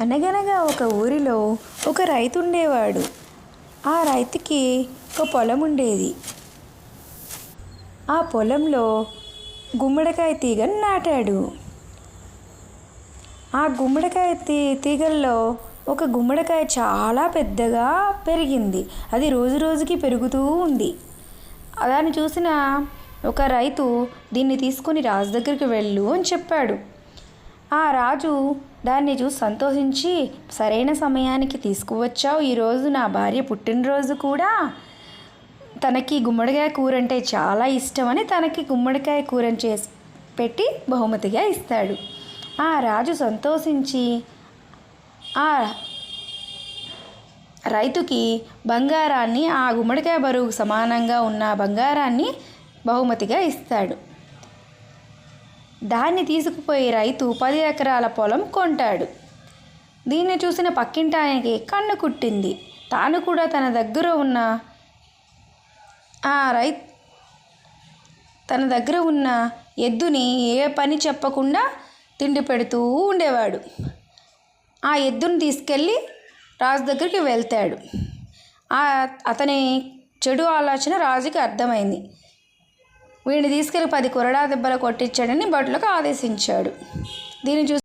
అనగనగా ఒక ఊరిలో ఒక రైతు ఉండేవాడు ఆ రైతుకి ఒక పొలం ఉండేది. ఆ పొలంలో గుమ్మడికాయ తీగను నాటాడు. ఆ గుమ్మడికాయ తీ తీగల్లో ఒక గుమ్మడికాయ చాలా పెద్దగా పెరిగింది. అది రోజు రోజుకి పెరుగుతూ ఉంది. దాన్ని చూసిన ఒక రైతు దీన్ని తీసుకొని రాజు దగ్గరికి వెళ్ళు అని చెప్పాడు. ఆ రాజు దాన్ని చూసి సంతోషించి సరైన సమయానికి తీసుకువచ్చావు. ఈరోజు నా భార్య పుట్టినరోజు కూడా. తనకి గుమ్మడికాయ కూర అంటే చాలా ఇష్టమని తనకి గుమ్మడికాయ కూరని చేసి పెట్టి బహుమతిగా ఇస్తాడు. ఆ రాజు సంతోషించి ఆ రైతుకి బంగారాన్ని ఆ గుమ్మడికాయ బరువుకు సమానంగా ఉన్న బంగారాన్ని బహుమతిగా ఇస్తాడు. దాన్ని తీసుకుపోయి రైతు పది ఎకరాల పొలం కొంటాడు. దీన్ని చూసిన పక్కింటి ఆయనకి కన్ను కుట్టింది. తాను కూడా తన దగ్గర ఉన్న ఆ రై తన దగ్గర ఉన్న ఎద్దుని ఏ పని చెప్పకుండా తిండి పెడుతూ ఉండేవాడు. ఆ ఎద్దుని తీసుకెళ్ళి రాజు దగ్గరికి వెళ్తాడు. ఆ అతని చెడు ఆలోచన రాజుకి అర్థమైంది. వీడిని తీసుకెళ్ళి పది కొరడా దెబ్బలు కొట్టించాడని భటులకు ఆదేశించాడు. దీన్ని చూసి